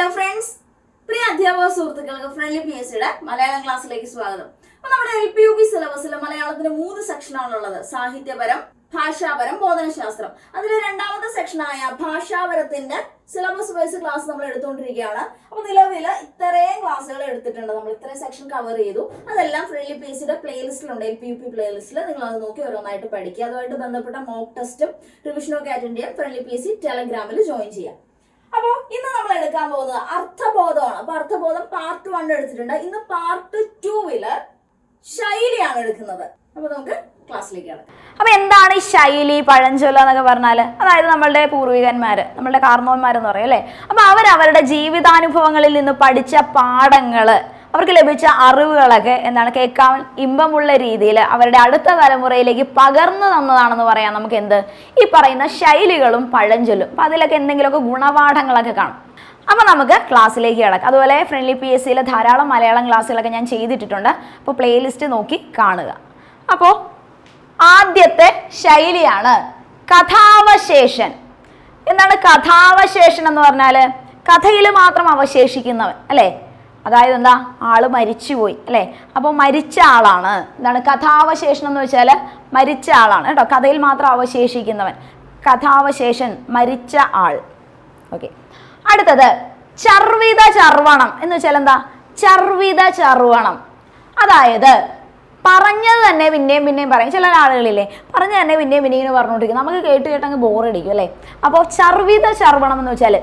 Hello friends പ്രിയ അധ്യാപക സുഹൃത്തുക്കൾക്ക് friendly P S സിയുടെ മലയാളം ക്ലാസ്സിലേക്ക് സ്വാഗതം. അപ്പൊ നമ്മുടെ എൽ പി യു പി സിലബസിൽ മലയാളത്തിന് മൂന്ന് സെക്ഷനാണുള്ളത് സാഹിത്യപരം ഭാഷാപരം ബോധനശാസ്ത്രം. അതിലെ രണ്ടാമത്തെ സെക്ഷനായ ഭാഷാപരത്തിന്റെ സിലബസ് വൈസ് ക്ലാസ് നമ്മൾ എടുത്തുകൊണ്ടിരിക്കുകയാണ്. അപ്പൊ നിലവിൽ ഇത്രയും ക്ലാസ്സുകൾ എടുത്തിട്ടുണ്ട്. നമ്മൾ ഇത്രയും സെക്ഷൻ കവർ ചെയ്തു. അതെല്ലാം ഫ്രണ്ട്ലി പി എസ് സിയുടെ പ്ലേലിസ്റ്റിലുണ്ട് എൽ പി യു പി പ്ലേലിസ്റ്റിൽ നിങ്ങൾ അത് നോക്കി ഓരോന്നായിട്ട് പഠിക്കുക. അതുമായിട്ട് ബന്ധപ്പെട്ട മോക്ക് ടെസ്റ്റും റിവിഷനും ഒക്കെ അറ്റൻഡ് ചെയ്യാൻ ഫ്രണ്ട്ലി പി എസ് സി ടെലഗ്രാമിൽ ജോയിൻ ചെയ്യാം. അപ്പോൾ ഇന്ന് നമ്മൾ എടുക്കാൻ പോകുന്നത് അർത്ഥബോധമാണ്. അപ്പൊ അർത്ഥബോധം പാർട്ട് വൺ എടുത്തിട്ടുണ്ട്. ഇന്ന് പാർട്ട് ടൂവിൽ ശൈലിയാണ് എടുക്കുന്നത്. അപ്പൊ നമുക്ക് അപ്പൊ എന്താണ് ഈ ശൈലി പഴഞ്ചൊല്ല എന്നൊക്കെ പറഞ്ഞാൽ അതായത് നമ്മളുടെ പൂർവികന്മാര് നമ്മളുടെ കാർന്നവന്മാരെന്ന് പറയും അല്ലേ? അപ്പൊ അവർ അവരുടെ ജീവിതാനുഭവങ്ങളിൽ നിന്ന് പഠിച്ച പാഠങ്ങൾ അവർക്ക് ലഭിച്ച അറിവുകളൊക്കെ എന്താണ് കേൾക്കാൻ ഇമ്പമുള്ള രീതിയിൽ അവരുടെ അടുത്ത തലമുറയിലേക്ക് പകർന്നു തന്നതാണെന്ന് പറയാം നമുക്ക് എന്ത് ഈ പറയുന്ന ശൈലികളും പഴഞ്ചൊല്ലും. അപ്പം അതിലൊക്കെ എന്തെങ്കിലുമൊക്കെ ഗുണപാഠങ്ങളൊക്കെ കാണും. അപ്പോൾ നമുക്ക് ക്ലാസ്സിലേക്ക് കിടക്കാം. അതുപോലെ ഫ്രണ്ട്ലി പി എസ് സിയിലെ ധാരാളം മലയാളം ക്ലാസ്സുകളൊക്കെ ഞാൻ ചെയ്തിട്ടിട്ടുണ്ട്. അപ്പോൾ പ്ലേലിസ്റ്റ് നോക്കി കാണുക. അപ്പോൾ ആദ്യത്തെ ശൈലിയാണ് കഥാവശേഷൻ. എന്താണ് കഥാവശേഷൻ എന്ന് പറഞ്ഞാൽ കഥയിൽ മാത്രം അവശേഷിക്കുന്നവൻ അല്ലേ? അതായത് എന്താ? ആൾ മരിച്ചുപോയി അല്ലേ? അപ്പോൾ മരിച്ച ആളാണ്. എന്താണ്? കഥാവശേഷണം എന്ന് വെച്ചാൽ മരിച്ച ആളാണ് കേട്ടോ. കഥയിൽ മാത്രം അവശേഷിക്കുന്നവൻ. കഥാവശേഷൻ മരിച്ച ആൾ. ഓക്കെ. അടുത്തത് ചർവിത ചർവണം എന്ന് വെച്ചാൽ എന്താ? ചർവിത ചർവണം അതായത് പറഞ്ഞത് തന്നെ പിന്നെയും പിന്നെയും പറയും. ചില ആളുകളില്ലേ പറഞ്ഞത് തന്നെ പിന്നെയും പിന്നെയും പറഞ്ഞുകൊണ്ടിരിക്കും. നമുക്ക് കേട്ട് കേട്ടങ്ങ് ബോറടിക്കും അല്ലേ? അപ്പോൾ ചർവിത ചർവണം എന്ന് വെച്ചാൽ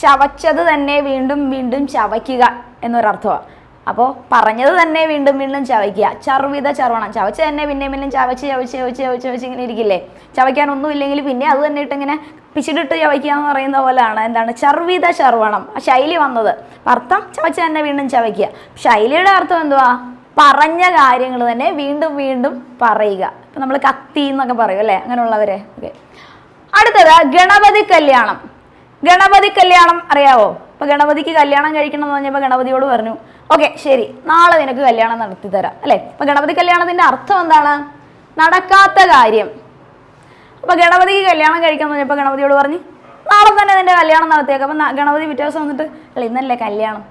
ചവച്ചത് തന്നെ വീണ്ടും വീണ്ടും ചവയ്ക്കുക എന്നൊരർത്ഥമാണ് അപ്പോൾ പറഞ്ഞത് തന്നെ വീണ്ടും വീണ്ടും ചവയ്ക്കുക. ചർവിത ചർവണം ചവച്ച് തന്നെ പിന്നെയും പിന്നെയും ചവച്ച് ചവച്ച് ചവച്ച് ചവച്ച് ചവച്ച് ഇങ്ങനെ ഇരിക്കില്ലേ? ചവയ്ക്കാനൊന്നും ഇല്ലെങ്കിൽ പിന്നെ അത് തന്നെ ഇട്ടിങ്ങനെ പിച്ചിടിട്ട് ചവയ്ക്കുക എന്ന് പറയുന്ന പോലെയാണ് എന്താണ്? ചർവിത ചർവണം ആ ശൈലി വന്നത്. അർത്ഥം ചവച്ച് തന്നെ വീണ്ടും ചവയ്ക്കുക. ശൈലിയുടെ അർത്ഥം എന്തുവാ? പറഞ്ഞ കാര്യങ്ങൾ തന്നെ വീണ്ടും വീണ്ടും പറയുക. ഇപ്പം നമ്മൾ കത്തി എന്നൊക്കെ പറയും അല്ലേ? അങ്ങനെയുള്ളവരെ. ഓക്കെ അടുത്തത് ഗണപതി കല്യാണം. ഗണപതി കല്യാണം അറിയാവോ? ഇപ്പൊ ഗണപതിക്ക് കല്യാണം കഴിക്കണം എന്ന് പറഞ്ഞപ്പോൾ ഗണപതിയോട് പറഞ്ഞു ഓക്കെ ശരി നാളെ നിനക്ക് കല്യാണം നടത്തി തരാം അല്ലെ? അപ്പൊ ഗണപതി കല്യാണത്തിന്റെ അർത്ഥം എന്താണ്? നടക്കാത്ത കാര്യം. അപ്പൊ ഗണപതിക്ക് കല്യാണം കഴിക്കാൻ പറഞ്ഞപ്പോൾ ഗണപതിയോട് പറഞ്ഞു നാളെ തന്നെ നിന്റെ കല്യാണം നടത്തിയേക്കാം. അപ്പൊ ഗണപതി പിറ്റേ ദിവസം വന്നിട്ട് അല്ല ഇന്നല്ലേ കല്യാണം?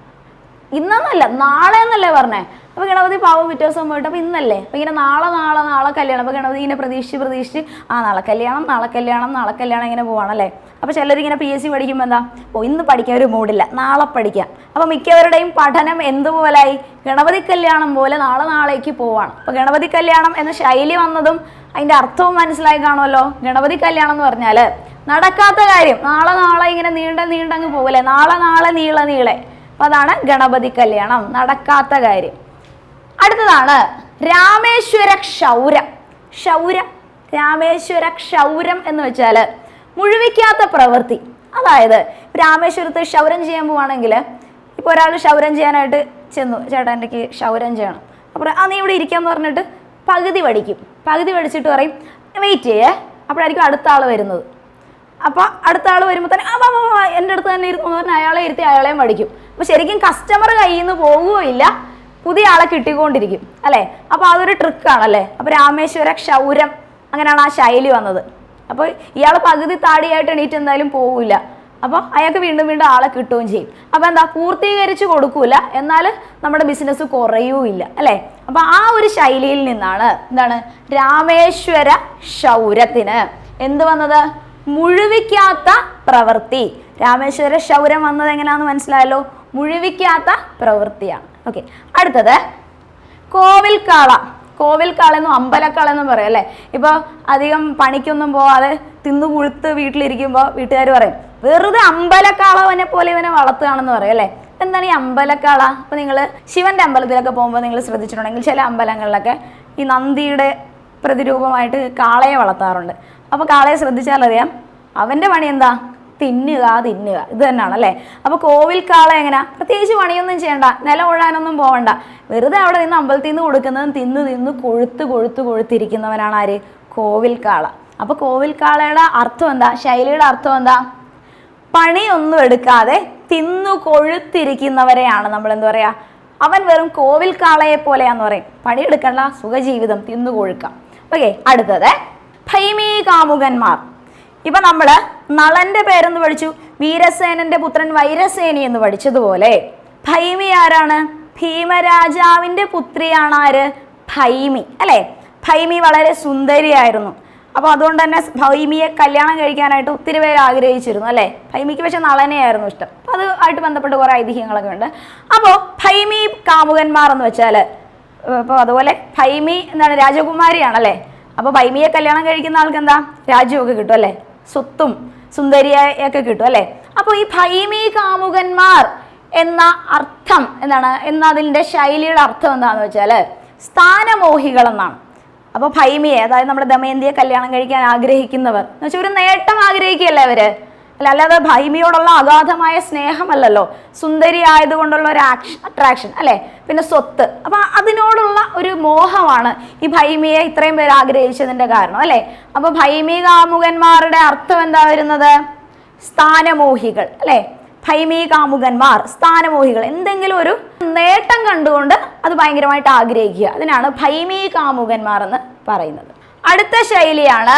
ഇന്നെന്നല്ല നാളെ എന്നല്ലേ പറഞ്ഞേ? അപ്പൊ ഗണപതി പാവം പിറ്റേ ദിവസം പോയിട്ട് അപ്പൊ ഇന്നല്ലേ? അപ്പൊ ഇങ്ങനെ നാളെ നാളെ നാളെ കല്യാണം. അപ്പൊ ഗണപതി ഇങ്ങനെ പ്രതീക്ഷിച്ച് പ്രതീക്ഷിച്ച് ആ നാളെ കല്യാണം നാളെ കല്യാണം നാളെ കല്യാണം ഇങ്ങനെ പോവാണല്ലേ? അപ്പൊ ചിലരിങ്ങനെ പി എസ് സി പഠിക്കുമ്പോൾ എന്താ? ഓ ഇന്ന് പഠിക്കാൻ ഒരു മൂഡില്ല നാളെ പഠിക്കാം. അപ്പൊ മിക്കവരുടെയും പഠനം എന്തുപോലായി? ഗണപതി കല്യാണം പോലെ നാളെ നാളേക്ക് പോവാണ്. അപ്പൊ ഗണപതി കല്യാണം എന്ന ശൈലി വന്നതും അതിന്റെ അർത്ഥവും മനസ്സിലായി കാണുമല്ലോ? ഗണപതി കല്യാണം എന്ന് പറഞ്ഞാൽ നടക്കാത്ത കാര്യം നാളെ നാളെ ഇങ്ങനെ നീണ്ട നീണ്ടങ്ങ് പോകല്ലേ നാളെ നാളെ നീള നീളെ. അപ്പൊ അതാണ് ഗണപതി കല്യാണം. നടക്കാത്ത കാര്യം. അടുത്തതാണ് രാമേശ്വര ക്ഷൗരം. ക്ഷൗരം. രാമേശ്വര ക്ഷൗരം എന്ന് വെച്ചാൽ മുഴുവിക്കാത്ത പ്രവൃത്തി. അതായത് രാമേശ്വരത്ത് ക്ഷൗരം ചെയ്യാൻ പോവാണെങ്കിൽ ഇപ്പോൾ ഒരാൾ ക്ഷൗരം ചെയ്യാനായിട്ട് ചെന്നു. ചേട്ടാ ക്ഷൗരം ചെയ്യണം. അപ്പോൾ ആ നീ ഇവിടെ ഇരിക്കാന്ന് പറഞ്ഞിട്ട് പകുതി പഠിക്കും. പകുതി പഠിച്ചിട്ട് പറയും വെയിറ്റ് ചെയ്യേ അപ്പോഴായിരിക്കും അടുത്ത ആൾ വരുന്നത്. അപ്പോൾ അടുത്ത ആൾ വരുമ്പോൾ തന്നെ ആ വാ വാ എന്റെ അടുത്ത് തന്നെ ഇരുന്നു എന്ന് പറഞ്ഞാൽ അയാളെ ഇരുത്തി അയാളെയും പഠിക്കും. അപ്പോൾ ശരിക്കും കസ്റ്റമർ കയ്യിൽ നിന്ന് പോകുകയില്ല പുതിയ ആളെ കിട്ടിക്കൊണ്ടിരിക്കും അല്ലേ? അപ്പോൾ അതൊരു ട്രിക്കാണല്ലേ അപ്പോൾ രാമേശ്വര ക്ഷൗരം അങ്ങനെയാണ് ആ ശൈലി വന്നത്. അപ്പോൾ ഇയാൾ പകുതി താടിയായിട്ട് എണീറ്റ് എന്തായാലും പോകില്ല അപ്പോൾ അയാൾക്ക് വീണ്ടും വീണ്ടും ആളെ കിട്ടുകയും ചെയ്യും. അപ്പോൾ എന്താ പൂർത്തീകരിച്ച് കൊടുക്കൂല. എന്നാൽ നമ്മുടെ ബിസിനസ് കുറയൂല്ല അല്ലേ? അപ്പോൾ ആ ഒരു ശൈലിയിൽ നിന്നാണ് എന്താണ് രാമേശ്വര ക്ഷൗരത്തിന് എന്ത് വന്നത്? മുഴുവിക്കാത്ത പ്രവൃത്തി. രാമേശ്വര ക്ഷൗരം വന്നത് എങ്ങനെയാണെന്ന് മനസ്സിലായല്ലോ? മുഴുവിക്കാത്ത പ്രവൃത്തിയാണ്. ഓക്കെ അടുത്തത്. കോവിൽക്കാള. കാള എന്നും അമ്പലക്കാള എന്നും പറയും അല്ലേ? ഇപ്പോൾ അധികം പണിക്കൊന്നും പോവാതെ തിന്നു കുഴുത്ത് വീട്ടിലിരിക്കുമ്പോൾ വീട്ടുകാർ പറയും വെറുതെ അമ്പലക്കാളവനെ പോലെ ഇവനെ വളർത്തുകയാണെന്ന് പറയും അല്ലേ? എന്താണ് ഈ അമ്പലക്കാള? അപ്പോൾ നിങ്ങൾ ശിവന്റെ അമ്പലത്തിലൊക്കെ പോകുമ്പോൾ നിങ്ങൾ ശ്രദ്ധിച്ചിട്ടുണ്ടെങ്കിൽ ചില അമ്പലങ്ങളിലൊക്കെ ഈ നന്ദിയുടെ പ്രതിരൂപമായിട്ട് കാളയെ വളർത്താറുണ്ട്. അപ്പോൾ കാളയെ ശ്രദ്ധിച്ചാലറിയാം അവന്റെ പണി എന്താ? തിന്നുക തിന്നുക. ഇത് തന്നെയാണ് അല്ലേ? അപ്പോൾ കാള എങ്ങനെ? പ്രത്യേകിച്ച് പണിയൊന്നും ചെയ്യണ്ട. നില ഉഴാനൊന്നും പോകണ്ട വെറുതെ അവിടെ നിന്ന് അമ്പലത്തിൽ നിന്ന് കൊടുക്കുന്നതും തിന്ന് തിന്ന് കൊഴുത്ത് കൊഴുത്ത് കൊഴുത്തിരിക്കുന്നവനാണ് ആര്? കോവിൽ കാള. അപ്പോൾ കോവിൽ കാളയുടെ അർത്ഥം എന്താ? ശൈലിയുടെ അർത്ഥം എന്താ? പണിയൊന്നും എടുക്കാതെ തിന്നു കൊഴുത്തിരിക്കുന്നവരെയാണ് നമ്മൾ എന്താ പറയാ? അവൻ വെറും കോവിൽ കാളയെ പോലെയാന്ന് പറയും. പണിയെടുക്കണ്ട സുഖജീവിതം തിന്നു കൊഴുക്കാം. ഓക്കെ അടുത്തത്. ഭൈമീ കാമുകന്മാർ ഇപ്പൊ നമ്മൾ നളന്റെ പേരെന്ന് പഠിച്ചു? വീരസേനന്റെ പുത്രൻ വൈരസേനി എന്ന് പഠിച്ചതുപോലെ. ഭൈമി ആരാണ്? ഭീമരാജാവിന്റെ പുത്രിയാണ് ആര്? ഭൈമി അല്ലെ? ഭൈമി വളരെ സുന്ദരിയായിരുന്നു. അപ്പോൾ അതുകൊണ്ട് തന്നെ ഭൈമിയെ കല്യാണം കഴിക്കാനായിട്ട് ഒത്തിരി പേര് ആഗ്രഹിച്ചിരുന്നു അല്ലേ? ഭൈമിക്ക് പക്ഷെ നളനെയായിരുന്നു ഇഷ്ടം. അപ്പോൾ അത് ആയിട്ട് ബന്ധപ്പെട്ട് കുറേ ഐതിഹ്യങ്ങളൊക്കെ ഉണ്ട്. അപ്പോൾ ഭൈമി കാമുകന്മാർ എന്ന് വെച്ചാൽ അപ്പോൾ അതുപോലെ ഭൈമി എന്താണ് രാജകുമാരിയാണല്ലേ അപ്പോൾ ഭൈമിയെ കല്യാണം കഴിക്കുന്ന ആൾക്ക് എന്താ? രാജ്യമൊക്കെ കിട്ടും അല്ലേ? സ്വത്തും സുന്ദരിയൊക്കെ കിട്ടും അല്ലേ? അപ്പോൾ ഈ ഭൈമീ കാമുകന്മാർ എന്ന അർത്ഥം എന്താണ്? എന്ന അതിന്റെ ശൈലിയുടെ അർത്ഥം എന്താണെന്ന് വെച്ചാൽ സ്ഥാനമോഹികൾ എന്നാണ് അപ്പോൾ ഭൈമിയെ അതായത് നമ്മുടെ ദമയന്തിയെ കല്യാണം കഴിക്കാൻ ആഗ്രഹിക്കുന്നവർ എന്ന് വെച്ചാൽ ഒരു നേട്ടം ആഗ്രഹിക്കുകയല്ലേ അവർ? അല്ല അല്ലാതെ ഭൈമിയോടുള്ള അഗാധമായ സ്നേഹമല്ലല്ലോ. സുന്ദരി ആയതുകൊണ്ടുള്ള ഒരു ആക്ഷൻ അട്രാക്ഷൻ അല്ലേ? പിന്നെ സ്വത്ത്. അപ്പൊ അതിനോടുള്ള ഒരു മോഹമാണ് ഈ ഭൈമിയെ ഇത്രയും പേര് ആഗ്രഹിച്ചതിന്റെ കാരണം അല്ലേ? അപ്പോൾ ഭൈമി കാമുകന്മാരുടെ അർത്ഥം എന്താ വരുന്നത്? സ്ഥാനമോഹികൾ അല്ലേ? ഭൈമീ കാമുകന്മാർ സ്ഥാനമോഹികൾ. എന്തെങ്കിലും ഒരു നേട്ടം കണ്ടുകൊണ്ട് അത് ഭയങ്കരമായിട്ട് ആഗ്രഹിക്കുക. അതിനാണ് ഭൈമീ കാമുകന്മാർ എന്ന് പറയുന്നത്. അടുത്ത ശൈലിയാണ്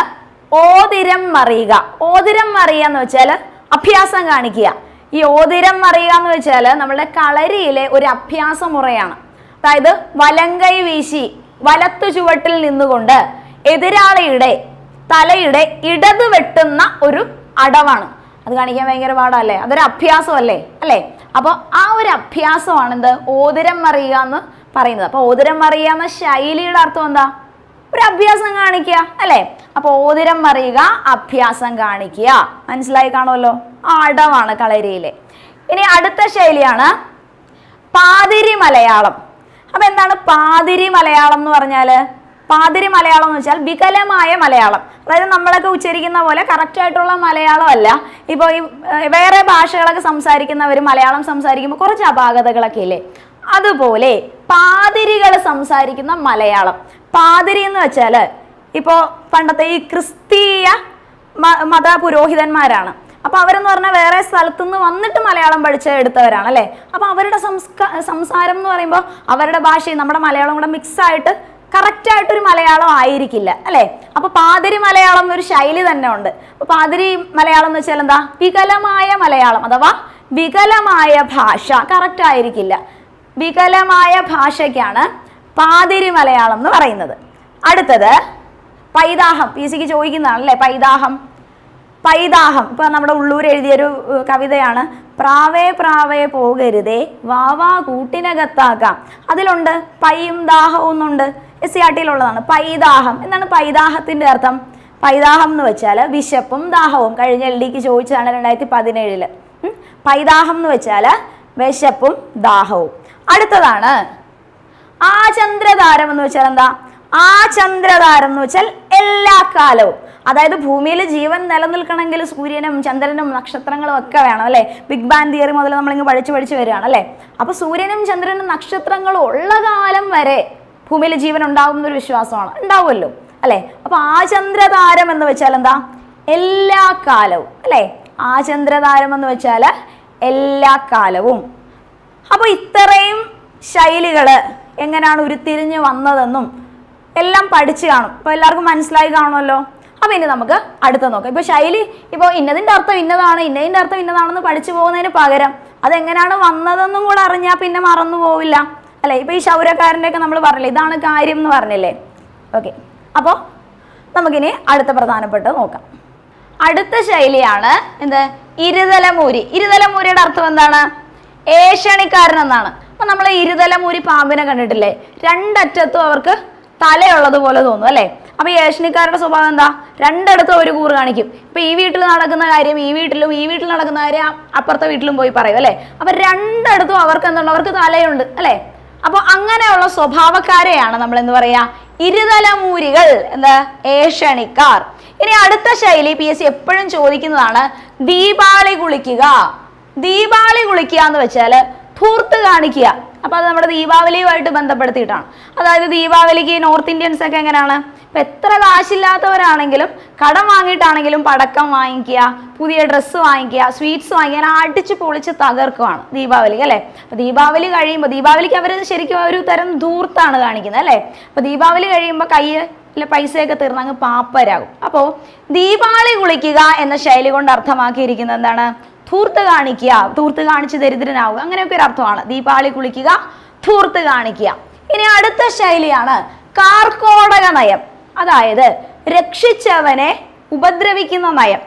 ഓതിരം മറിയുക. ഓതിരം മറിയുക എന്ന് വെച്ചാൽ അഭ്യാസം കാണിക്കുക. ഈ ഓതിരം മറിയുക എന്ന് വെച്ചാൽ നമ്മുടെ കളരിയിലെ ഒരു അഭ്യാസ മുറയാണ്. അതായത് വലങ്കൈ വീശി വലത്തു ചുവട്ടിൽ നിന്നുകൊണ്ട് എതിരാളിയുടെ തലയുടെ ഇടത് വെട്ടുന്ന ഒരു അടവാണ്. അത് കാണിക്കാൻ ഭയങ്കര പാടല്ലേ? അതൊരു അഭ്യാസമല്ലേ? അല്ലേ? അപ്പോൾ ആ ഒരു അഭ്യാസമാണ് എന്ത് ഓതിരം മറിയുക എന്ന് പറയുന്നത്. അപ്പോൾ ഓതിരം മറിയുക എന്ന ശൈലിയുടെ അർത്ഥം എന്താ? ഒരു അഭ്യാസം കാണിക്കുക അല്ലേ? അപ്പോൾ ഓതിരം പറയുക അഭ്യാസം കാണിക്കുക. മനസ്സിലായി കാണുമല്ലോ? ആടമാണ് കളരിയിലെ. ഇനി അടുത്ത ശൈലിയാണ് പാതിരി മലയാളം. അപ്പൊ എന്താണ് പാതിരി മലയാളം എന്ന് പറഞ്ഞാൽ പാതിരി മലയാളം എന്ന് വെച്ചാൽ വികലമായ മലയാളം. അതായത് നമ്മളൊക്കെ ഉച്ചരിക്കുന്ന പോലെ കറക്റ്റ് ആയിട്ടുള്ള മലയാളം അല്ല. ഇപ്പോൾ ഈ വേറെ ഭാഷകളൊക്കെ സംസാരിക്കുന്നവർ മലയാളം സംസാരിക്കുമ്പോൾ കുറച്ച് അപാകതകളൊക്കെ ഇല്ലേ? അതുപോലെ പാതിരികൾ സംസാരിക്കുന്ന മലയാളം. പാതിരി എന്ന് വെച്ചാൽ ഇപ്പോൾ പണ്ടത്തെ ഈ ക്രിസ്തീയ മത പുരോഹിതന്മാരാണ് അപ്പൊ അവരെന്ന് പറഞ്ഞാൽ വേറെ സ്ഥലത്തു നിന്ന് വന്നിട്ട് മലയാളം പഠിച്ച് എടുത്തവരാണ് അല്ലേ? അപ്പൊ അവരുടെ സംസ്കാ സംസാരം എന്ന് പറയുമ്പോൾ അവരുടെ ഭാഷയും നമ്മുടെ മലയാളം കൂടെ മിക്സ് ആയിട്ട് കറക്റ്റ് ആയിട്ടൊരു മലയാളം ആയിരിക്കില്ല അല്ലേ? അപ്പൊ പാതിരി മലയാളം എന്നൊരു ശൈലി തന്നെ ഉണ്ട്. അപ്പൊ പാതിരി മലയാളം എന്ന് വെച്ചാൽ എന്താ? വികലമായ മലയാളം അഥവാ വികലമായ ഭാഷ കറക്റ്റ് ആയിരിക്കില്ല. വികലമായ ഭാഷയ്ക്കാണ് പാതിരി മലയാളം എന്ന് പറയുന്നത്. അടുത്തത് പൈതാഹം. പി സിക്ക് ചോദിക്കുന്നതാണ് അല്ലേ പൈതാഹം. പൈതാഹം. ഇപ്പൊ നമ്മുടെ ഉള്ളൂർ എഴുതിയൊരു കവിതയാണ് പ്രാവേ പ്രാവേ പോകരുതേ വാവാ കൂട്ടിനകത്താക്കാം അതിലുണ്ട് പൈയും ദാഹവും എന്നുണ്ട്. എസ് സി ആർ ടിയിലുള്ളതാണ്. പൈതാഹം. എന്താണ് പൈതാഹത്തിന്റെ അർത്ഥം? പൈതാഹം എന്ന് വെച്ചാൽ വിശപ്പും ദാഹവും. കഴിഞ്ഞ എൽ ഡിക്ക് ചോദിച്ചതാണ് രണ്ടായിരത്തി പതിനേഴിൽ. പൈതാഹം എന്ന് വെച്ചാൽ വിശപ്പും ദാഹവും. അടുത്തതാണ് ആ ചന്ദ്രതാരം എന്ന് വെച്ചാൽ എന്താ? ആ ചന്ദ്രതാരം എന്ന് വെച്ചാൽ എല്ലാ കാലവും. അതായത് ഭൂമിയിൽ ജീവൻ നിലനിൽക്കണമെങ്കിൽ സൂര്യനും ചന്ദ്രനും നക്ഷത്രങ്ങളും ഒക്കെ വേണം അല്ലേ? ബിഗ് ബാൻ തിയറി മുതൽ നമ്മളിങ്ങ് പഠിച്ചു പഠിച്ചു വരികയാണ് അല്ലേ? അപ്പൊ സൂര്യനും ചന്ദ്രനും നക്ഷത്രങ്ങളും ഉള്ള കാലം വരെ ഭൂമിയിൽ ജീവൻ ഉണ്ടാവും എന്നൊരു വിശ്വാസമാണ്. ഉണ്ടാവുമല്ലോ അല്ലേ? അപ്പൊ ആ ചന്ദ്രതാരം എന്ന് വെച്ചാൽ എന്താ? എല്ലാ കാലവും അല്ലേ? ആ ചന്ദ്രതാരം എന്ന് വെച്ചാൽ എല്ലാ കാലവും. അപ്പോൾ ഇത്രയും ശൈലികൾ എങ്ങനെയാണ് ഉരുത്തിരിഞ്ഞ് വന്നതെന്നും എല്ലാം പഠിച്ചു കാണും. അപ്പോൾ എല്ലാവർക്കും മനസ്സിലായി കാണുമല്ലോ? അപ്പോൾ ഇനി നമുക്ക് അടുത്ത നോക്കാം. ഇപ്പോൾ ശൈലി ഇപ്പോൾ ഇന്നതിന്റെ അർത്ഥം ഇന്നതാണ് ഇന്നതിന്റെ അർത്ഥം ഇന്നതാണെന്ന് പഠിച്ചു പോകുന്നതിന് പകരം അതെങ്ങനെയാണ് വന്നതെന്നും കൂടെ അറിഞ്ഞാൽ പിന്നെ മറന്നു പോവില്ല. അല്ലേ? ഇപ്പോൾ ഈ ശൗരക്കാരന്റെയൊക്കെ നമ്മൾ പറഞ്ഞില്ലേ ഇതാണ് കാര്യം എന്ന് പറഞ്ഞില്ലേ? ഓക്കെ. അപ്പോൾ നമുക്കിനി അടുത്ത പ്രധാനപ്പെട്ട നോക്കാം. അടുത്ത ശൈലിയാണ് എന്ത്? ഇരുതലമൂരി. ഇരുതലമൂരിയുടെ അർത്ഥം എന്താണ്? ഏഷണിക്കാരൻ എന്നാണ്. അപ്പൊ നമ്മൾ ഇരുതലം ഒരു പാമ്പിനെ കണ്ടിട്ടില്ലേ? രണ്ടറ്റത്തും അവർക്ക് തലയുള്ളതുപോലെ തോന്നും അല്ലേ? അപ്പൊ ഈ ഏഷണിക്കാരുടെ സ്വഭാവം എന്താ? രണ്ടിടത്തും ഒരു കൂറ് കാണിക്കും. ഇപ്പൊ ഈ വീട്ടിൽ നടക്കുന്ന കാര്യം ഈ വീട്ടിലും ഈ വീട്ടിൽ നടക്കുന്ന കാര്യം അപ്പുറത്തെ വീട്ടിലും പോയി പറയും അല്ലേ? അപ്പൊ രണ്ടിടത്തും അവർക്ക് എന്താണ് അവർക്ക് തലയുണ്ട് അല്ലേ? അപ്പൊ അങ്ങനെയുള്ള സ്വഭാവക്കാരെയാണ് നമ്മൾ എന്ത് പറയാ? ഇരുതലമൂരികൾ എന്താ ഏഷണിക്കാർ ഇനി അടുത്ത ശൈലി പി എസ് സി എപ്പോഴും ചോദിക്കുന്നതാണ് ദീപാളി കുളിക്കുക. ദീപാളി കുളിക്കുക എന്ന് വെച്ചാൽ ധൂർത്ത് കാണിക്കുക. അപ്പൊ അത് നമ്മുടെ ദീപാവലിയുമായിട്ട് ബന്ധപ്പെടുത്തിയിട്ടാണ്. അതായത് ദീപാവലിക്ക് നോർത്ത് ഇന്ത്യൻസ് ഒക്കെ എങ്ങനെയാണ്? ഇപ്പൊ എത്ര കാശില്ലാത്തവരാണെങ്കിലും കടം വാങ്ങിയിട്ടാണെങ്കിലും പടക്കം വാങ്ങിക്കുക പുതിയ ഡ്രസ്സ് വാങ്ങിക്കുക സ്വീറ്റ്സ് വാങ്ങിക്കുക അങ്ങനെ അടിച്ച് പൊളിച്ച് തകർക്കുവാണ് ദീപാവലി അല്ലേ? അപ്പൊ ദീപാവലി കഴിയുമ്പോൾ ദീപാവലിക്ക് അവർ ശരിക്കും ഒരു തരം ധൂർത്താണ് കാണിക്കുന്നത് അല്ലേ? അപ്പൊ ദീപാവലി കഴിയുമ്പോൾ കൈ അല്ലെ പൈസയൊക്കെ തീർന്ന് അങ്ങ് പാപ്പരാകും. അപ്പോൾ ദീപാവലി കുളിക്കുക എന്ന ശൈലി കൊണ്ട് അർത്ഥമാക്കിയിരിക്കുന്നത് എന്താണ്? ധൂർത്ത് കാണിക്കുക. ധൂർത്ത് കാണിച്ച് ദരിദ്രനാവുക. അങ്ങനെയൊക്കെ ഒരു അർത്ഥമാണ്. ദീപാവലി കുളിക്കുക ധൂർത്ത് കാണിക്കുക. ഇനി അടുത്ത ശൈലിയാണ് കാർക്കോടക നയം. അതായത് രക്ഷിച്ചവനെ ഉപദ്രവിക്കുന്ന നയം.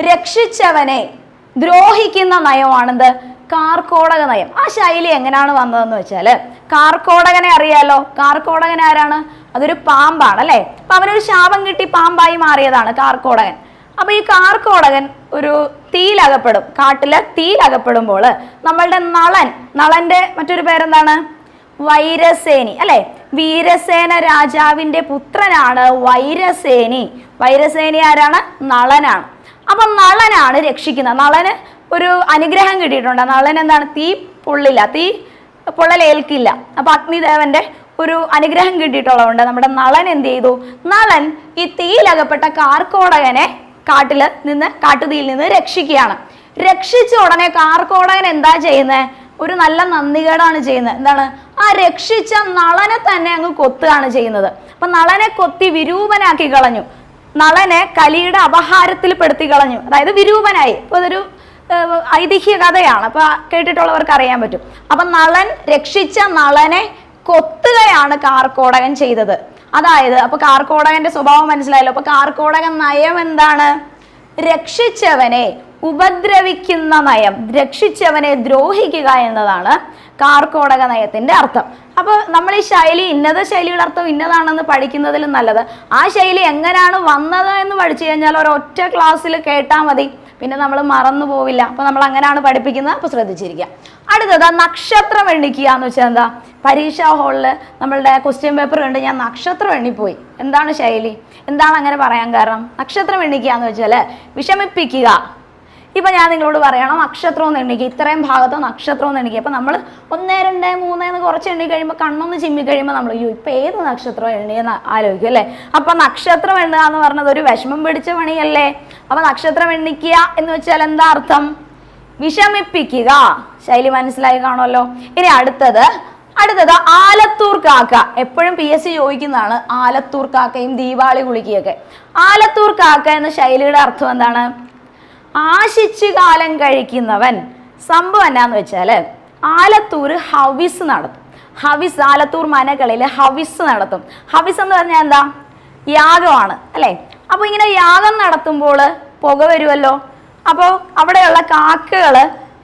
രക്ഷിച്ചവനെ ദ്രോഹിക്കുന്ന നയമാണെന്ത്? കാർക്കോടക നയം. ആ ശൈലി എങ്ങനെയാണ് വന്നതെന്ന് വെച്ചാൽ കാർക്കോടകനെ അറിയാലോ. കാർക്കോടകൻ ആരാണ്? അതൊരു പാമ്പാണ് അല്ലേ? അപ്പൊ അവനൊരു ശാപം കിട്ടി പാമ്പായി മാറിയതാണ് കാർക്കോടകൻ. അപ്പൊ ഈ കാർക്കോടകൻ ഒരു തീയിലകപ്പെടും. കാട്ടിലെ തീയിലകപ്പെടുമ്പോൾ നമ്മളുടെ നളൻ നളന്റെ മറ്റൊരു പേരെന്താണ്? വൈരസേനി അല്ലെ? വീരസേന രാജാവിന്റെ പുത്രനാണ് വൈരസേനി. വൈരസേനി ആരാണ്? നളനാണ്. അപ്പൊ നളനാണ് രക്ഷിക്കുന്നത്. നളന് ഒരു അനുഗ്രഹം കിട്ടിയിട്ടുണ്ട്. നളൻ എന്താണ്? തീ പൊള്ളില്ല. തീ പൊള്ളലേൽക്കില്ല അപ്പൊ അഗ്നിദേവന്റെ ഒരു അനുഗ്രഹം കിട്ടിയിട്ടുള്ളതുകൊണ്ട് നമ്മുടെ നളൻ എന്ത് ചെയ്തു? നളൻ ഈ തീയിലകപ്പെട്ട കാർക്കോടകനെ കാട്ടിൽ നിന്ന് കാട്ടുതീയിൽ നിന്ന് രക്ഷിക്കുകയാണ്. രക്ഷിച്ച ഉടനെ കാർക്കോടകൻ എന്താ ചെയ്യുന്നത് ഒരു നല്ല നന്ദികേടാണ് ചെയ്യുന്നത്. എന്താണ്? ആ രക്ഷിച്ച നളനെ തന്നെ അങ്ങ് കൊത്തുകയാണ് ചെയ്യുന്നത്. അപ്പൊ നളനെ കൊത്തി വിരൂപനാക്കി കളഞ്ഞു. നളനെ കലിയുടെ അപഹാരത്തിൽ പെടുത്തി കളഞ്ഞു. അതായത് വിരൂപനായി. അപ്പൊ അതൊരു ഐതിഹ്യ കഥയാണ്. അപ്പൊ കേട്ടിട്ടുള്ളവർക്ക് അറിയാൻ പറ്റും. അപ്പൊ നളൻ രക്ഷിച്ച നളനെ കൊത്തുകയാണ് കാർക്കോടകൻ ചെയ്തത്. അതായത് അപ്പൊ കാർക്കോടകന്റെ സ്വഭാവം മനസ്സിലായല്ലോ. അപ്പൊ കാർക്കോടക നയം എന്താണ്? രക്ഷിച്ചവനെ ഉപദ്രവിക്കുന്ന നയം. രക്ഷിച്ചവനെ ദ്രോഹിക്കുക എന്നതാണ് കാർക്കോടക നയത്തിന്റെ അർത്ഥം. അപ്പൊ നമ്മൾ ഈ ശൈലി ഇന്നത ശൈലിയുടെ അർത്ഥം ഇന്നതാണെന്ന് പഠിക്കുന്നതിലും നല്ലത്. ആ ശൈലി എങ്ങനെയാണ് വന്നത് എന്ന് പഠിച്ചു കഴിഞ്ഞാൽ ഒരൊറ്റ ക്ലാസ്സിൽ കേട്ടാൽ മതി. പിന്നെ നമ്മൾ മറന്നു പോവില്ല. അപ്പൊ നമ്മൾ അങ്ങനെയാണ് പഠിപ്പിക്കുന്നത്. അപ്പൊ ശ്രദ്ധിച്ചിരിക്കുക. അടുത്തത് നക്ഷത്രം എണ്ണിക്കുക എന്ന് വെച്ചാൽ എന്താ? പരീക്ഷാ ഹാളിൽ നമ്മളുടെ ക്വസ്റ്റ്യൻ പേപ്പർ കണ്ട് ഞാൻ നക്ഷത്രം എണ്ണിപ്പോയി. എന്താണ് ശൈലി? എന്താണ് അങ്ങനെ പറയാൻ കാരണം? നക്ഷത്രം എണ്ണിക്കുക എന്ന് വെച്ചാൽ വിഷമിപ്പിക്കുക. ഇപ്പൊ ഞാൻ നിങ്ങളോട് പറയണം നക്ഷത്രം എന്ന് എണ്ണിക്കുക ഇത്രയും ഭാഗത്ത് നക്ഷത്രം എന്ന് എണ്ണിക്കുക അപ്പൊ നമ്മൾ ഒന്ന് രണ്ട് മൂന്ന് എന്ന് കുറച്ച് എണ്ണി കഴിയുമ്പോൾ കണ്ണൊന്ന് ചിമ്മി കഴിയുമ്പോൾ നമ്മൾ അയ്യോ ഇപ്പൊ ഏത് നക്ഷത്രം എണ്ണിയെന്ന് ആലോചിക്കും അല്ലേ? അപ്പൊ നക്ഷത്രം എണ്ണുക എന്ന് പറഞ്ഞത് ഒരു വിഷമം പിടിച്ച പണിയല്ലേ? അപ്പൊ നക്ഷത്രം എണ്ണിക്കുക എന്ന് വെച്ചാൽ എന്താ അർത്ഥം? വിഷമിപ്പിക്കുക. ശൈലി മനസ്സിലായി കാണുമല്ലോ? ഇനി അടുത്തത് അടുത്തത് ആലത്തൂർ കാക്ക എപ്പോഴും പി എസ് സി ചോദിക്കുന്നതാണ് ആലത്തൂർ കാക്കയും ദീപാവളി കുളിക്കുകയൊക്കെ. ആലത്തൂർ കാക്ക എന്ന ശൈലിയുടെ അർത്ഥം എന്താണ്? ആശിച്ച് കാലം കഴിക്കുന്നവൻ. സംഭവം എന്നാന്ന് വെച്ചാൽ ആലത്തൂർ ഹവിസ് നടത്തും. ഹവിസ് ആലത്തൂർ മനകളിൽ ഹവിസ് നടത്തും. ഹവിസ് എന്ന് പറഞ്ഞാൽ എന്താ? യാഗമാണ് അല്ലേ? അപ്പോൾ ഇങ്ങനെ യാഗം നടത്തുമ്പോൾ പുക വരുമല്ലോ അപ്പോൾ അവിടെയുള്ള കാക്കകൾ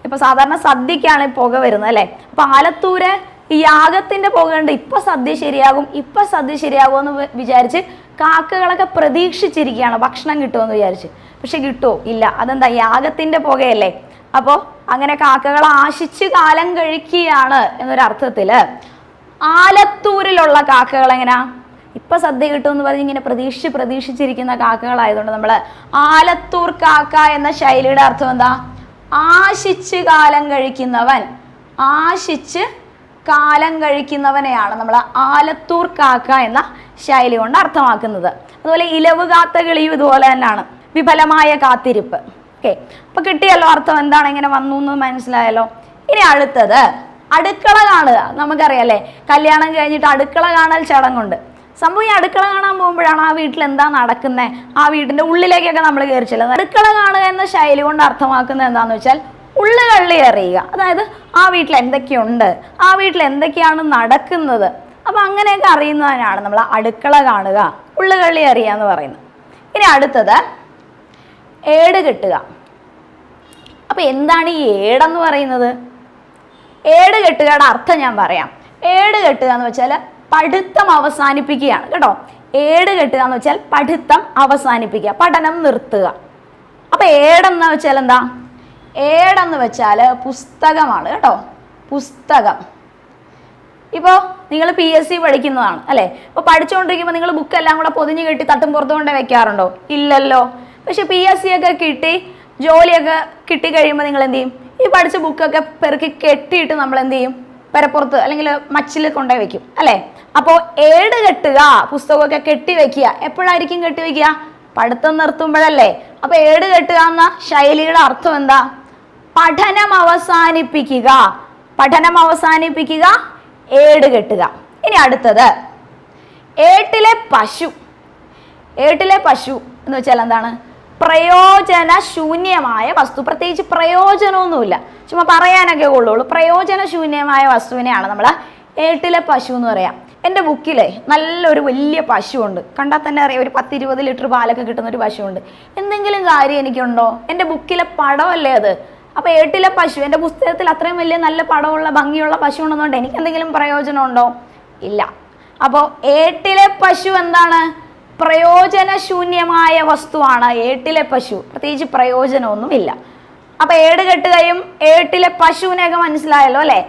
ഇപ്പോൾ സാധാരണ സദ്യക്കാണ് പുക വരുന്നത് അല്ലേ? അപ്പോൾ ആലത്തൂര് ഈ യാഗത്തിന്റെ പുക ഉണ്ട് ഇപ്പം സദ്യ ശരിയാകും ഇപ്പം സദ്യ ശരിയാകും എന്ന് വിചാരിച്ച് കാക്കകളൊക്കെ പ്രതീക്ഷിച്ചിരിക്കുകയാണ് ഭക്ഷണം കിട്ടുമെന്ന് വിചാരിച്ച്. പക്ഷെ കിട്ടുമോ ഇല്ല. അതെന്താ യാഗത്തിന്റെ പുകയല്ലേ? അപ്പോൾ അങ്ങനെ കാക്കകൾ ആശിച്ച് കാലം കഴിക്കുകയാണ് എന്നൊരർത്ഥത്തിൽ ആലത്തൂരിലുള്ള കാക്കകൾ എങ്ങനെയാ ഇപ്പൊ സദ്യ കിട്ടുമെന്ന് പറഞ്ഞ് ഇങ്ങനെ പ്രതീക്ഷിച്ച് പ്രതീക്ഷിച്ചിരിക്കുന്ന കാക്കകളായതുകൊണ്ട് നമ്മൾ ആലത്തൂർ കാക്ക എന്ന ശൈലിയുടെ അർത്ഥം എന്താ? ആശിച്ച് കാലം കഴിക്കുന്നവൻ. ആശിച്ച് കാലം കഴിക്കുന്നവനെയാണ് നമ്മൾ ആലത്തൂർ കാക്ക എന്ന ശൈലി കൊണ്ട് അർത്ഥമാക്കുന്നത്. അതുപോലെ ഇലവ് ഇതുപോലെ തന്നെയാണ്. വിഫലമായ കാത്തിരിപ്പ്. ഓക്കെ അപ്പൊ കിട്ടിയല്ലോ അർത്ഥം എന്താണ്? ഇങ്ങനെ വന്നു എന്ന് മനസ്സിലായല്ലോ. ഇനി അടുത്തത് അടുക്കള കാണുക. നമുക്കറിയാലേ കല്യാണം കഴിഞ്ഞിട്ട് അടുക്കള കാണൽ ചടങ്ങുണ്ട്. സംഭവം ഈ അടുക്കള കാണാൻ പോകുമ്പോഴാണ് ആ വീട്ടിൽ എന്താ നടക്കുന്നത് ആ വീടിന്റെ ഉള്ളിലേക്കൊക്കെ നമ്മൾ കയറി ചെല്ലുന്നത്. അടുക്കള കാണുക എന്ന ശൈലി കൊണ്ട് അർത്ഥമാക്കുന്നത് എന്താണെന്ന് വെച്ചാൽ ഉള്ളുകള്ളി അറിയുക അതായത് ആ വീട്ടിൽ എന്തൊക്കെയുണ്ട്? ആ വീട്ടിൽ എന്തൊക്കെയാണ് നടക്കുന്നത്? അപ്പൊ അങ്ങനെയൊക്കെ അറിയുന്നതിനാണ് നമ്മൾ അടുക്കള കാണുക. ഉള്ളുകള്ളി അറിയുക എന്ന് പറയുന്നത്. ഇനി അടുത്തത് ഏട് കെട്ടുക. അപ്പോൾ എന്താണ് ഈ ഏടെന്ന് പറയുന്നത്? ഏട് കെട്ടുകയുടെ അർത്ഥം ഞാൻ പറയാം. ഏട് കെട്ടുക എന്ന് വെച്ചാൽ പഠിത്തം അവസാനിപ്പിക്കുകയാണ് കേട്ടോ. ഏട് കെട്ടുക എന്ന് വെച്ചാൽ പഠിത്തം അവസാനിപ്പിക്കുക പഠനം നിർത്തുക. അപ്പൊ ഏടെന്ന് വെച്ചാൽ എന്താ? ഏടെന്ന് വെച്ചാൽ പുസ്തകമാണ് കേട്ടോ. പുസ്തകം. ഇപ്പോൾ നിങ്ങൾ പി എസ് സി പഠിക്കുന്നതാണ് അല്ലേ? ഇപ്പോൾ പഠിച്ചുകൊണ്ടിരിക്കുമ്പോൾ നിങ്ങൾ ബുക്കെല്ലാം കൂടെ പൊതിഞ്ഞ് കെട്ടി തട്ടും പുറത്തുകൊണ്ടേ വെക്കാറുണ്ടോ? ഇല്ലല്ലോ. പക്ഷെ പി എസ് സി ഒക്കെ കിട്ടി ജോലിയൊക്കെ കിട്ടി കഴിയുമ്പോൾ നിങ്ങൾ എന്ത് ചെയ്യും ഈ പഠിച്ച ബുക്കൊക്കെ പെറുക്കി കെട്ടിയിട്ട് നമ്മൾ എന്ത് ചെയ്യും പെരപ്പുറത്ത് അല്ലെങ്കിൽ മച്ചിൽ കൊണ്ടുപോയി വെക്കും അല്ലേ? അപ്പോൾ ഏട് കെട്ടുക പുസ്തകമൊക്കെ കെട്ടി വെക്കുക. എപ്പോഴായിരിക്കും കെട്ടി വെക്കുക? പഠിത്തം നിർത്തുമ്പോഴല്ലേ. അപ്പോൾ ഏട് കെട്ടുക എന്ന ശൈലിയുടെ അർത്ഥം എന്താ? പഠനം അവസാനിപ്പിക്കുക. പഠനം അവസാനിപ്പിക്കുക ഏട് കെട്ടുക. ഇനി അടുത്തത്. ഏട്ടിലെ പശു. ഏട്ടിലെ പശു എന്ന് വെച്ചാൽ എന്താണ്? പ്രയോജന ശൂന്യമായ വസ്തു. പ്രത്യേകിച്ച് പ്രയോജനമൊന്നുമില്ല. ചുമ്മാ പറയാനൊക്കെ ഉള്ളൂ പ്രയോജന ശൂന്യമായ വസ്തുവിനെയാണ് നമ്മൾ ഏട്ടിലെ പശു എന്ന് പറയാം. എന്റെ ബുക്കിലെ നല്ലൊരു വലിയ പശുവുണ്ട്. കണ്ടാൽ തന്നെ അറിയാം ഒരു പത്തിരുപത് ലിറ്റർ പാലൊക്കെ കിട്ടുന്ന ഒരു പശുവുണ്ട്. എന്തെങ്കിലും കാര്യം എനിക്കുണ്ടോ? എന്റെ ബുക്കിലെ പടമല്ലേ അത്? അപ്പോൾ ഏട്ടിലെ പശു എന്റെ പുസ്തകത്തിൽ അത്രയും വലിയ നല്ല പടമുള്ള ഭംഗിയുള്ള പശു ഉണ്ടെന്നുകൊണ്ട് എനിക്ക് എന്തെങ്കിലും പ്രയോജനമുണ്ടോ? ഇല്ല. അപ്പോൾ ഏട്ടിലെ പശു എന്താണ്? പ്രയോജനശൂന്യമായ വസ്തുവാണ് ഏട്ടിലെ പശു. പ്രത്യേകിച്ച് പ്രയോജനമൊന്നുമില്ല. അപ്പൊ ഏട് കെട്ടുകയും ഏട്ടിലെ പശുവിനെയൊക്കെ മനസ്സിലായല്ലോ അല്ലേ?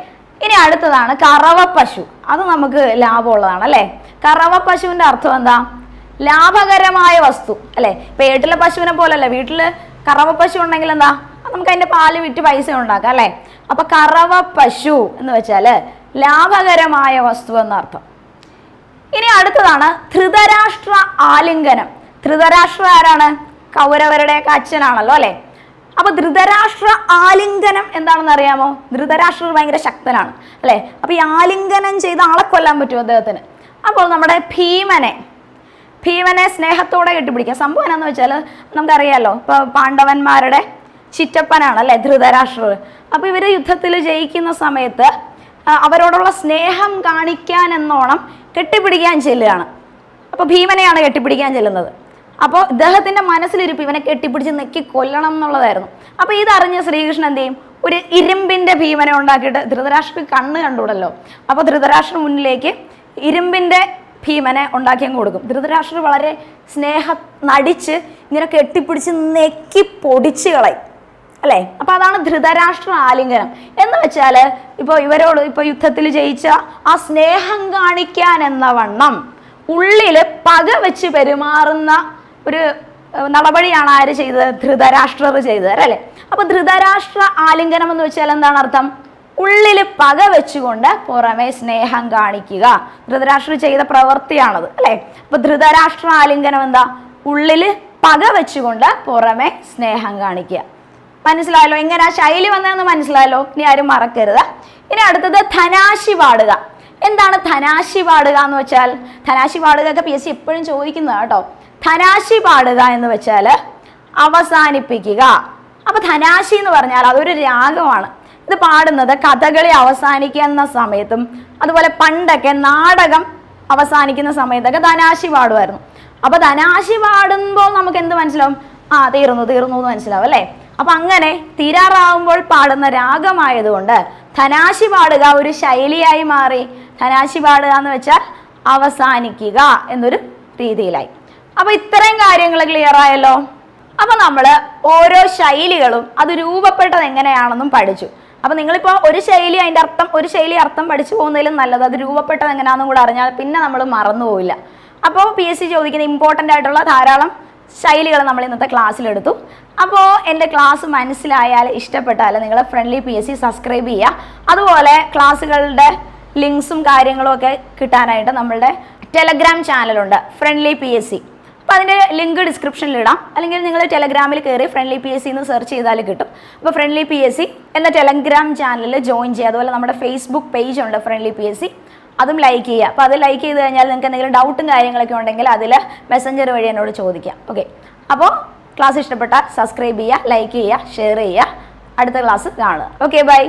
ഇനി അടുത്തതാണ് കറവ പശു. അത് നമുക്ക് ലാഭമുള്ളതാണ് അല്ലേ? കറവ പശുവിന്റെ അർത്ഥം എന്താ? ലാഭകരമായ വസ്തു അല്ലേ? ഇപ്പൊ ഏട്ടിലെ പശുവിനെ പോലല്ല വീട്ടിൽ കറവ പശു ഉണ്ടെങ്കിൽ എന്താ? നമുക്ക് അതിന്റെ പാൽ വിറ്റ് പൈസ ഉണ്ടാക്കാം അല്ലേ? അപ്പൊ കറവ പശു എന്ന് വെച്ചാൽ ലാഭകരമായ വസ്തു എന്നർത്ഥം. ഇനി അടുത്തതാണ് ധൃതരാഷ്ട്ര ആലിംഗനം. ധൃതരാഷ്ട്ര ആരാണ്? കൗരവരുടെയൊക്കെ അച്ഛനാണല്ലോ അല്ലെ? അപ്പൊ ധൃതരാഷ്ട്ര ആലിംഗനം എന്താണെന്ന് അറിയാമോ? ധൃതരാഷ്ട്രർ ഭയങ്കര ശക്തനാണ് അല്ലെ? അപ്പൊ ഈ ആലിംഗനം ചെയ്ത് ആളെ കൊല്ലാൻ പറ്റും അദ്ദേഹത്തിന്? അപ്പോൾ നമ്മുടെ ഭീമനെ ഭീമനെ സ്നേഹത്തോടെ കെട്ടിപ്പിടിക്കുക സംഭവം എന്നാന്ന് വെച്ചാൽ നമുക്കറിയാലോ ഇപ്പൊ പാണ്ഡവന്മാരുടെ ചിറ്റപ്പനാണ് അല്ലെ ധൃതരാഷ്ട്രർ? അപ്പൊ ഇവർ യുദ്ധത്തിൽ ജയിക്കുന്ന സമയത്ത് അവരോടുള്ള സ്നേഹം കാണിക്കാൻ എന്നോണം കെട്ടിപ്പിടിക്കാൻ ചെല്ലുകയാണ്. അപ്പോൾ ഭീമനെയാണ് കെട്ടിപ്പിടിക്കാൻ ചെല്ലുന്നത്. അപ്പോൾ ഇദ്ദേഹത്തിന്റെ മനസ്സിലിരിപ്പ് ഇവനെ കെട്ടിപ്പിടിച്ച് നെക്കി കൊല്ലണം എന്നുള്ളതായിരുന്നു. അപ്പോൾ ഇതറിഞ്ഞ ശ്രീകൃഷ്ണൻ എന്ത് ചെയ്യും? ഒരു ഇരുമ്പിന്റെ ഭീമനെ ഉണ്ടാക്കിയിട്ട് ധൃതരാഷ്ട്ര കണ്ണ് കണ്ടുകൂടല്ലോ അപ്പോൾ ധൃതരാഷ്ട്ര മുന്നിലേക്ക് ഇരുമ്പിന്റെ ഭീമനെ ഉണ്ടാക്കിയും കൊടുക്കും. ധൃതരാഷ്ട്ര വളരെ സ്നേഹ നടിച്ച് ഇങ്ങനെ കെട്ടിപ്പിടിച്ച് നെക്കി പൊടിച്ച് കളയും. അല്ലേ? അപ്പൊ അതാണ് ധൃതരാഷ്ട്ര ആലിംഗനം. എന്ന് വെച്ചാൽ ഇപ്പോൾ ഇവരോട് ഇപ്പൊ യുദ്ധത്തിൽ ജയിച്ച ആ സ്നേഹം കാണിക്കാൻ എന്ന വണ്ണം ഉള്ളിൽ പക വെച്ച് പെരുമാറുന്ന ഒരു നടപടിയാണ് ആര് ചെയ്തത്? ധൃതരാഷ്ട്രർ ചെയ്തത് അല്ലേ? അപ്പൊ ധൃതരാഷ്ട്ര ആലിംഗനം എന്ന് വെച്ചാൽ എന്താണ് അർത്ഥം? ഉള്ളിൽ പക വെച്ചുകൊണ്ട് പുറമെ സ്നേഹം കാണിക്കുക. ധൃതരാഷ്ട്ര ചെയ്ത പ്രവൃത്തിയാണത് അല്ലേ? അപ്പൊ ധൃതരാഷ്ട്ര ആലിംഗനം എന്താ? ഉള്ളിൽ പക വെച്ചുകൊണ്ട് പുറമെ സ്നേഹം കാണിക്കുക. മനസ്സിലായല്ലോ? എങ്ങനെ ശൈലി വന്നതെന്ന് മനസ്സിലായല്ലോ? ഇനി ആരും മറക്കരുത്. ഇനി അടുത്തത് ധനാശി പാടുക എന്താണ് ധനാശി പാടുക എന്ന് വെച്ചാൽ? ധനാശി പാടുക ഒക്കെ പി എസ് സി എപ്പോഴും ചോദിക്കുന്നതാണ് കേട്ടോ. ധനാശി പാടുക എന്ന് വെച്ചാൽ അവസാനിപ്പിക്കുക. അപ്പൊ ധനാശി എന്ന് പറഞ്ഞാൽ അതൊരു രാഗമാണ്. ഇത് പാടുന്നത് കഥകളി അവസാനിക്കുന്ന സമയത്തും അതുപോലെ പണ്ടൊക്കെ നാടകം അവസാനിക്കുന്ന സമയത്തൊക്കെ ധനാശി പാടുമായിരുന്നു അപ്പൊ ധനാശി പാടുമ്പോൾ നമുക്ക് എന്ത് മനസ്സിലാവും? ആ തീർന്നു തീർന്നു എന്ന് മനസ്സിലാവും അല്ലേ? അപ്പൊ അങ്ങനെ തീരാറാവുമ്പോൾ പാടുന്ന രാഗമായതുകൊണ്ട് ധനാശി പാടുക ഒരു ശൈലിയായി മാറി. ധനാശി പാടുക എന്ന് വെച്ചാൽ അവസാനിക്കുക എന്നൊരു രീതിയിലായി. അപ്പൊ ഇത്രയും കാര്യങ്ങൾ ക്ലിയർ ആയല്ലോ? അപ്പൊ നമ്മൾ ഓരോ ശൈലികളും അത് രൂപപ്പെട്ടത് എങ്ങനെയാണെന്നും പഠിച്ചു. അപ്പൊ നിങ്ങളിപ്പോ ഒരു ശൈലി അതിന്റെ അർത്ഥം ഒരു ശൈലി അർത്ഥം പഠിച്ചു പോകുന്നതിലും നല്ലത് അത് രൂപപ്പെട്ടത് എങ്ങനെയാണെന്നും കൂടെ അറിഞ്ഞാൽ പിന്നെ നമ്മൾ മറന്നു പോവില്ല അപ്പോൾ പി എസ് സി ചോദിക്കുന്ന ഇമ്പോർട്ടന്റ് ആയിട്ടുള്ള ധാരാളം ശൈലികൾ നമ്മൾ ഇന്നത്തെ ക്ലാസ്സിലെടുത്തു അപ്പോൾ എന്റെ ക്ലാസ് മനസ്സിലായാൽ ഇഷ്ടപ്പെട്ടാൽ നിങ്ങൾ friendly P S C subscribe ചെയ്യുക. അതുപോലെ ക്ലാസ്സുകളുടെ ലിങ്ക്സും കാര്യങ്ങളും ഒക്കെ കിട്ടാനായിട്ട് നമ്മളുടെ ടെലഗ്രാം ചാനലുണ്ട് ഫ്രണ്ട്ലി പി എസ് സി അപ്പോൾ അതിന്റെ ലിങ്ക് ഡിസ്ക്രിപ്ഷനിൽ ഇടാം. അല്ലെങ്കിൽ നിങ്ങൾ ടെലഗ്രാമിൽ കയറി ഫ്രണ്ട്ലി പി എസ് സി എന്ന് സെർച്ച് ചെയ്താൽ കിട്ടും. അപ്പോൾ ഫ്രണ്ട്ലി പി എസ് സി എന്ന ടെലഗ്രാം ചാനലിൽ ജോയിൻ ചെയ്യുക. അതുപോലെ നമ്മുടെ ഫേസ്ബുക്ക് പേജ് ഉണ്ട് ഫ്രണ്ട്ലി പി എസ് സി അതും ലൈക്ക് ചെയ്യുക. അപ്പോൾ അത് ലൈക്ക് ചെയ്ത് കഴിഞ്ഞാൽ നിങ്ങൾക്ക് എന്തെങ്കിലും ഡൗട്ടും കാര്യങ്ങളൊക്കെ ഉണ്ടെങ്കിൽ അതിൽ മെസ്സഞ്ചർ വഴി എന്നോട് ചോദിക്കാം ഓക്കെ അപ്പോൾ ക്ലാസ് ഇഷ്ടപ്പെട്ടാൽ സബ്സ്ക്രൈബ് ചെയ്യുക ലൈക്ക് ചെയ്യുക ഷെയർ ചെയ്യുക. അടുത്ത ക്ലാസ് കാണുക. Okay bye